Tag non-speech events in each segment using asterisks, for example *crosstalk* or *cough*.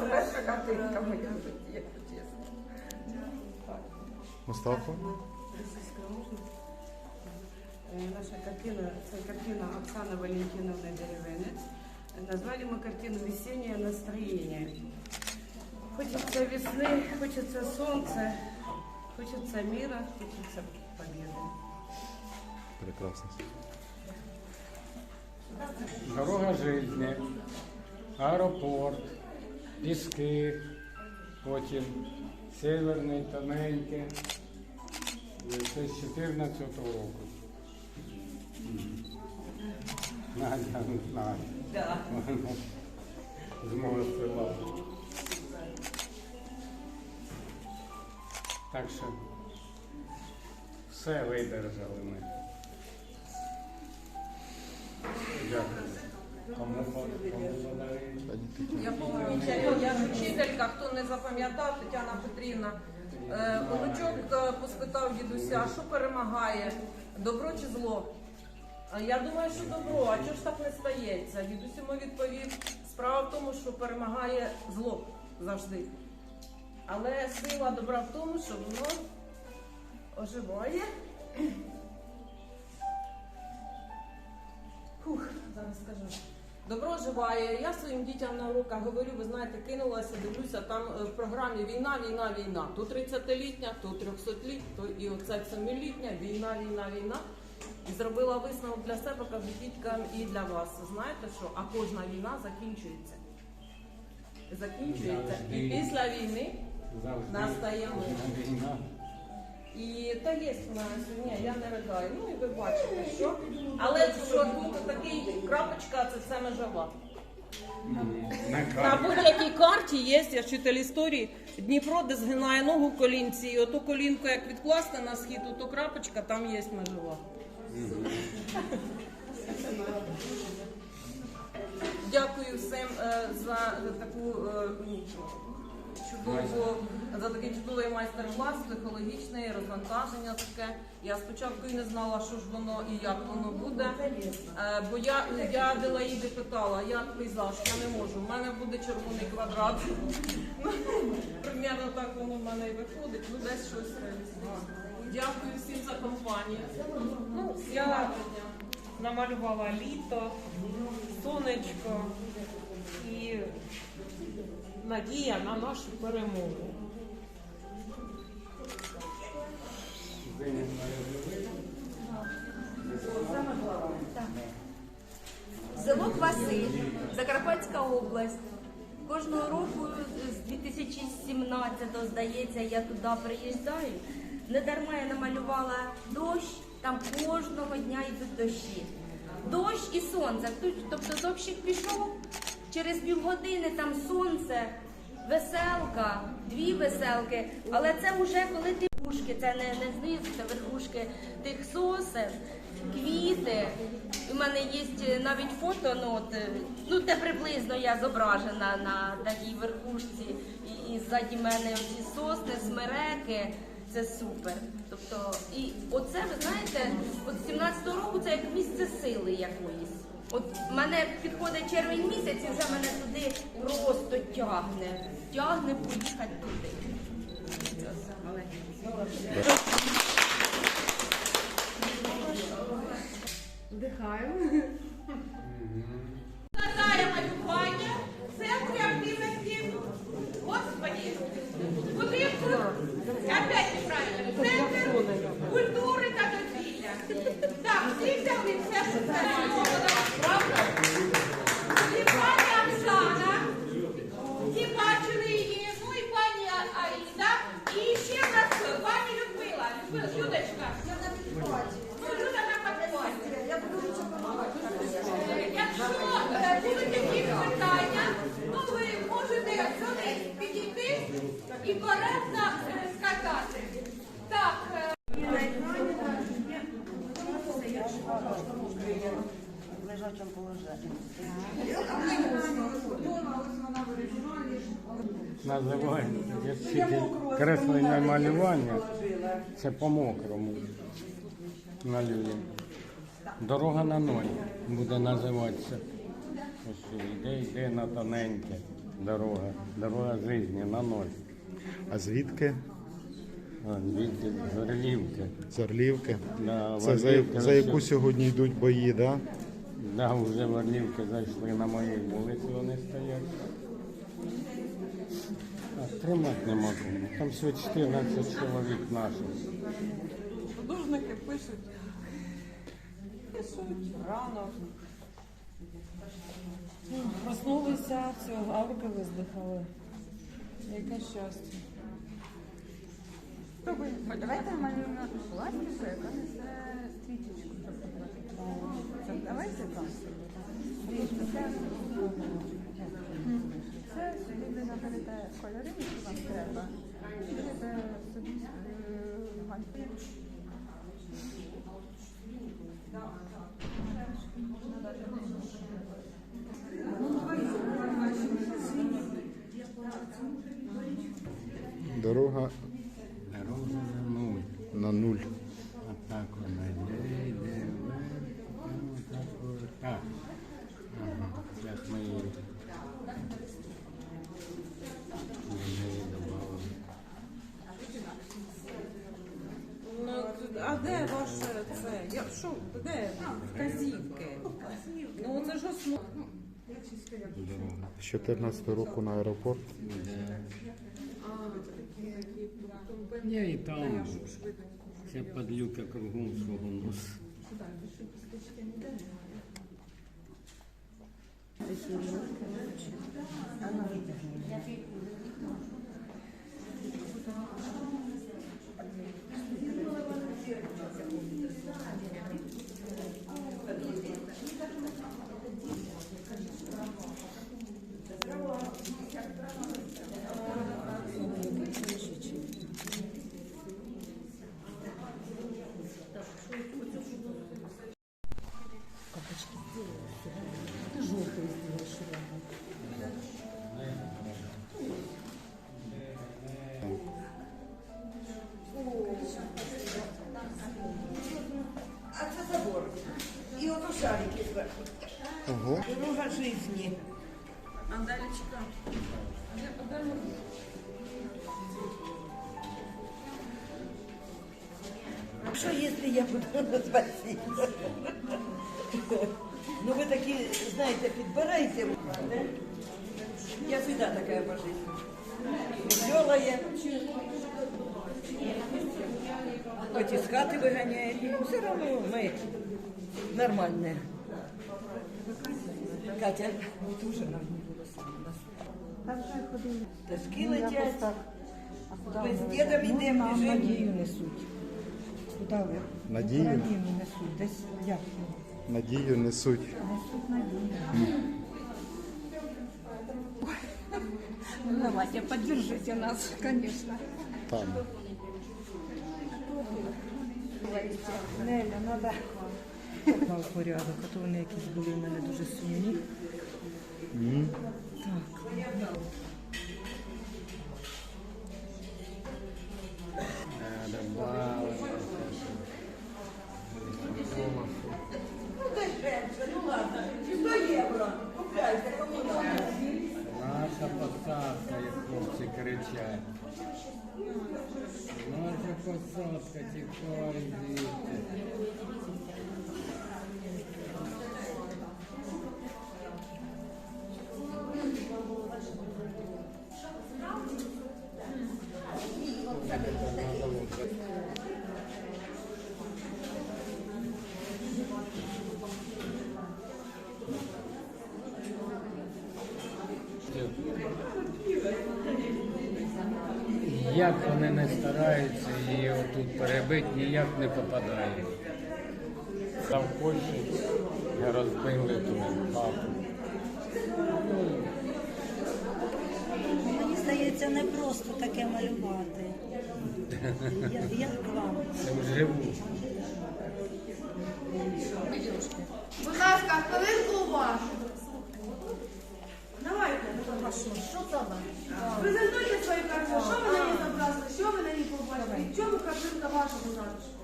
перша картинка моя в житті, якщо чесно. Мустафа? Е, Наша картина це картина Оксани Валентиновны Деревенець. Назвали ми картину «Весеннее настроєння». Хочеться весни, хочеться сонця, хочеться мира, хочеться победы. Прекрасно. Дорога жизни, аеропорт, піски, потім северний, тоненьке. Це з 14 року. Надя не знає. З мого. Так що все видержали ми. Дякую. Я помічаю, я ж вчителька, хто не запам'ятав, Тетяна Петрівна. Е, Онучок е, поспитав дідуся, що перемагає, добро чи зло? Я думаю, що добро, а чого ж так не стається? Дідусь йому відповів, справа в тому, що перемагає зло завжди. Але сила добра в тому, що воно оживає. Фух, зараз скажу. Добро оживає. Я своїм дітям на уроках говорю, ви знаєте, кинулася, дивлюся, там е, в програмі війна, війна, війна. То 30-літня, то 300-літня, то і оце 7-літня, війна, війна, війна. І зробила висновок для себе, кажу діткам і для вас. Знаєте що? А кожна війна закінчується. Закінчується. І після війни Настає мир. І та є в мене ні, я не ридаю. Ну і ви бачите, що. Але що тут такий крапочка, це все межова. На На будь-якій карті є, я вчитель історії, Дніпро, де згинає ногу в колінці, і оту колінку, як відкласти на схід, ото крапочка, там є межова. Дякую всім е, за, таку е, чудову, за такий чудовий майстер-клас, психологічний, розвантаження таке. Я спочатку і не знала, що ж воно і як воно буде. Е, бо я, я Делаїди питала, як пейзаж, я не можу. У мене буде червоний квадрат. *laughs* Примерно так воно в мене і виходить. Ну, десь щось реалізується. Дякую всім за компанію. Ну, Я- намалювала літо, сонечко і надія на нашу перемогу. Село Кваси, Закарпатська область. Кожного року з 2017-го, здається, я туди приїжджаю. Не дарма я намалювала дощ, там кожного дня йдуть дощі. Дощ і сонце. Тобто дощик пішов, через півгодини там сонце, веселка, дві веселки. Але це вже коли ти верхушки, це не, не знизу, це верхушки тих сосен, квіти. У мене є навіть фото, ну, от, е, ну де приблизно я зображена на такій верхушці, і, і ззаді мене ці сосни, смереки. Це супер. Тобто, і оце, ви знаєте, от з 17-го року це як місце сили якоїсь. От мене підходить червень місяць і вже мене туди просто тягне. Тягне поїхати туди. Вдихаємо. Складає малювання в центрі активності. Господи, куди тут? Опять неправильно. Центр культури та дозвілля. Так, всі взяли все, що це правда? І пані Оксана, і бачили її, ну і пані Аїда, і ще в нас пані Людмила. Людмила, Людочка. Ну, Люда на підході. Якщо е, будуть якісь питання, ну ви можете сюди підійти і коректно сказати. Так, е, Називаємо тільки креслення малювання. Це по-мокрому малюємо. Дорога на ноль буде називатися. Ось йде, йде на тоненьке. дорога. Дорога життя на ноль. А звідки? А, Звідти з Орлівки. З Орлівки. Да, Це за, Орлівки за яку сьогодні йдуть бої, да? Да, вже в Орлівки зайшли на моїй вулиці, вони стоять. А тримати не можу. Там всього 14 чоловік наших. Художники пишуть. Пишуть рано. Проснулися, все, аврики виздихали. Яке щастя. Давайте малюємо пластику, яка несе стрічечку. Це Давайте. Дивіться, це, ви наберете кольори, які вам треба. Будете собі е, Дорога Дорога за нуль. на нуль. Отак вона йде. Ага, зараз ми її. Ну, а де ваше це? Я, що, де вказівки? Ну це ж основа. З 14 року на аеропорт. Я і там. Ця падлюка кругом свого носу. А що, якщо я буду *laughs* спасибо? Ну ви такі, знаєте, підбираєте. да? Я завжди така по житті. Веселая. Хоч із хати виганяє, все одно ми нормальні. Катя, дуже нам не було саме. Ташки летять. Ми з дідом йдемо, біжимо. Надію несуть. Куди ви? Надію? Україну несуть. Десь як? Надію несуть. Ну, давайте, поддержите нас, конечно. Там. Неля, треба поклав порядок, а то вони якісь були в мене дуже сумні. Добавили. Наша посадка, тікай звідти. Як вони не стараються її отут перебити, ніяк не попадає. Там Польщі розбили ту хату. Мені здається, не просто таке малювати. Я- Як вам? Це вживу. Будь ласка, хвилинку уваги. Давайте, що це Презентуйте свою картину. Що ви на ній зобразили? Що ви на ній побачили? В чому картинка вашого затишку?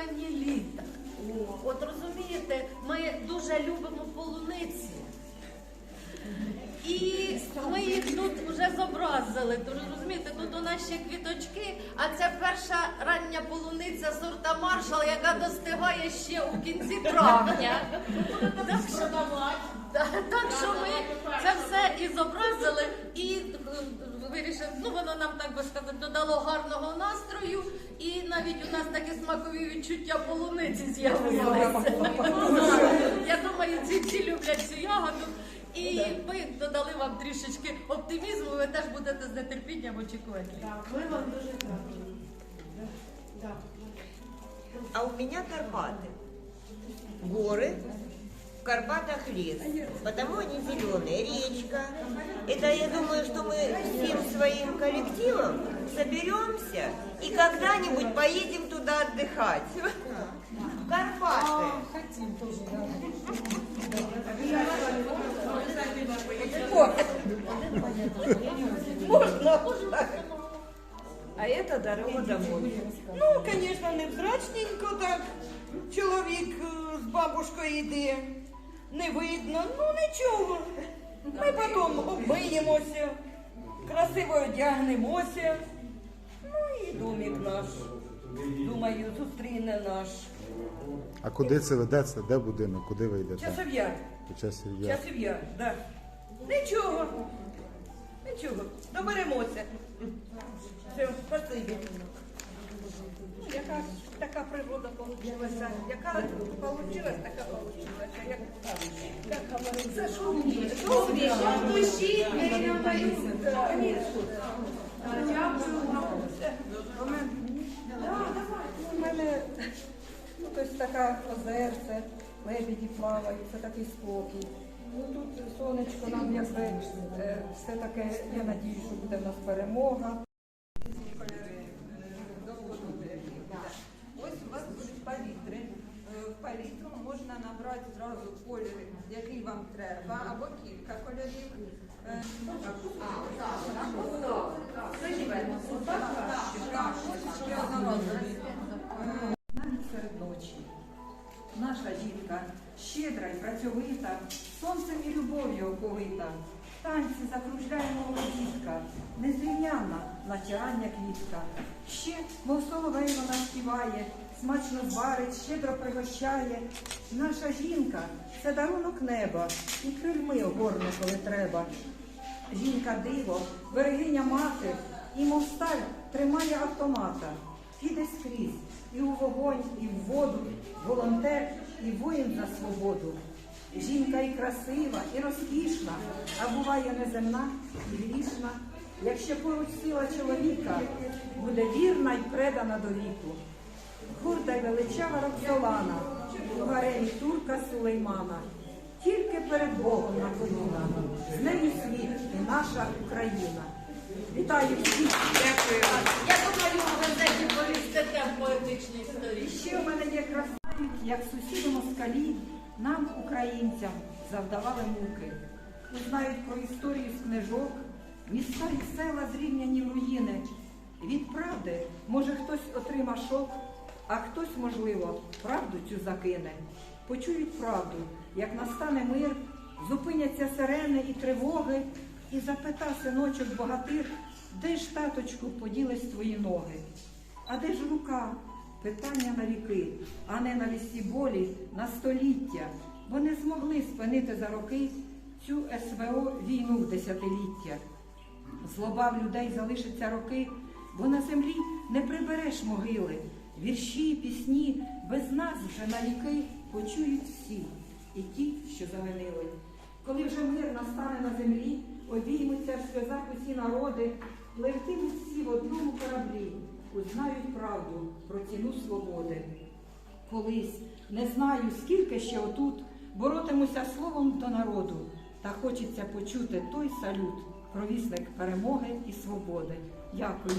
Очікуванні літа? От розумієте, ми дуже любимо полуниці. І ми їх тут вже зобразили. Тож розумієте, тут у нас ще квіточки, а це перша рання полуниця сорта маршал, яка достигає ще у кінці травня. Так що, Да, так що ми це все і зобразили, і вирішили, ну воно нам так би сказати, додало гарного настрою, і навіть у нас такі смакові відчуття полуниці з'явилися. Я думаю, ці всі люблять цю ягоду. І ми додали вам трішечки оптимізму, ви теж будете з нетерпінням очікувати. Так, ми вам дуже дякуємо. А у меня Карпаты. Горы, в Карпатах лес. Потому они зеленые. Речка. Это я думаю, что мы всем своим коллективом соберемся и когда-нибудь поедем туда отдыхать. В Карпаты. Можно. А это дорога домой. Ну, звісно, невзрачненько так. Чоловік е, з бабушкою йде. Не видно, ну нічого. Ми потім обмиємося, красиво одягнемося. Ну і домик наш. Думаю, зустріне наш. А куди це ведеться? Де будинок? Куди ви йдете? Часов'яр. Я. Часов'яр, так. Нічого. Нічого. Доберемося. Все, спасибі. Ну, Яка така природа получилася, яка получилась, така получилася. Як, як говорить, за що мені? Пишіть, я вам даю. Дякую вам. У мене тобто така озерце, лебеді плавають, це такий спокій. Ну тут сонечко нам якби е, все таке, я надію, що буде в нас перемога. Ось у вас будуть палітри. Е, В палітру можна набрати зразу кольори, який вам треба, або кілька кольорів. Е, так, ось ще одноразові. Навіть серед ночі. Наша жінка щедра й працьовита, сонцем і любов'ю оповита. Танці закружляє мова дітка, незрівнянна, наче рання квітка. Ще, мов соловей вона співає, смачно зварить, щедро пригощає. Наша жінка це дарунок неба, і крильми огорне, коли треба. Жінка диво, берегиня мати, і мов сталь тримає автомата. Піде скрізь і у вогонь, і в воду, волонтер і воїн за свободу. Жінка і красива, і розкішна, а буває неземна і грішна. Якщо поруч сила чоловіка, буде вірна й предана до віку. Горда й величава Роксолана, у гаремі турка Сулеймана. Тільки перед Богом на коліна, з нею світ і наша Україна. Вітаю всіх! Дякую. Я думаю, ви знаєте, повістите в поетичній І історії. ще у мене є красавик, як сусіди москалі, нам, українцям, завдавали муки. Узнають про історію з книжок, міста і села зрівняні руїни. Від правди, може, хтось отрима шок, а хтось, можливо, правду цю закине. Почують правду, як настане мир, зупиняться сирени і тривоги, і запита синочок богатир, де ж таточку поділись твої ноги? А де ж рука? Питання на віки, а не на лісі болі, на століття. Бо не змогли спинити за роки цю СВО війну в десятиліття. Злоба в людей залишиться роки, бо на землі не прибереш могили. Вірші, пісні без нас вже на віки почують всі, і ті, що завинили. Коли вже мир настане на землі, обіймуться в сльозах усі народи, пливтимуть всі в одному кораблі, узнають правду про ціну свободи. Колись не знаю, скільки ще отут боротимуся словом до народу, та хочеться почути той салют, провісник перемоги і свободи. Дякую.